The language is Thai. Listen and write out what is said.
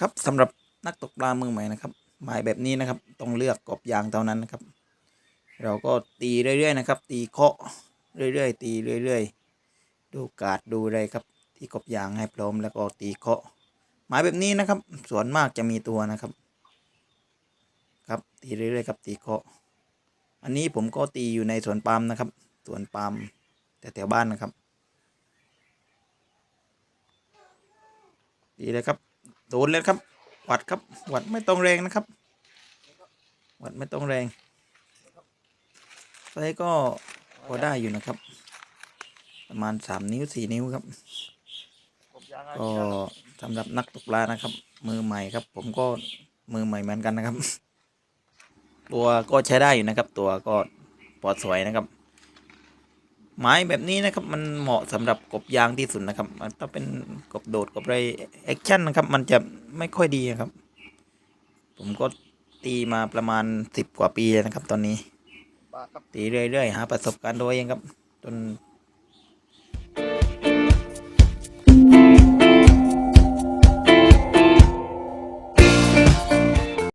ครับสำหรับนักตกปลามือใหม่นะครับหมายแบบนี้นะครับ ต้องเลือกกบยางเท่านั้นนะครับ เราก็ตีเรื่อยๆนะครับ ตีเคาะเรื่อยๆตีเรื่อยๆ ดูกาดดูอะไรครับ ที่กบยางให้พร้อมแล้วก็ตีเคาะหมายแบบนี้นะครับ ส่วนมากจะมีตัวนะครับ ครับตีเรื่อยๆครับตีเคาะ อันนี้ผมก็ตีอยู่ในสวนปาล์มนะครับสวนปาล์มแต่แถวบ้านนะครับตีเลยครับ โดนเลยครับ หวัดครับหวัดไม่ต้องแรงนะครับ หวัดไม่ต้องแรงไซก็พอได้อยู่นะครับ ประมาณสามนิ้วสี่นิ้วครับ ก็สำหรับนักตกปลานะครับ มือใหม่ครับ ผมก็มือใหม่เหมือนกันนะครับ ตัวก็ใช้ได้อยู่นะครับ ตัวก็ปลอดสวยนะครับ ไม้แบบนี้นะครับมันเหมาะสำหรับกบยางที่สุดนะครับมันถ้าเป็นกบโดดกบไรแอคชั่นนะครับ มันจะไม่ค่อยดีนะครับ ผมก็ตีมาประมาณสิบกว่าปีแล้วนะครับ ตอนนี้ปลาครับตีเรื่อยๆหาประสบการณ์ตัวเองครับ จน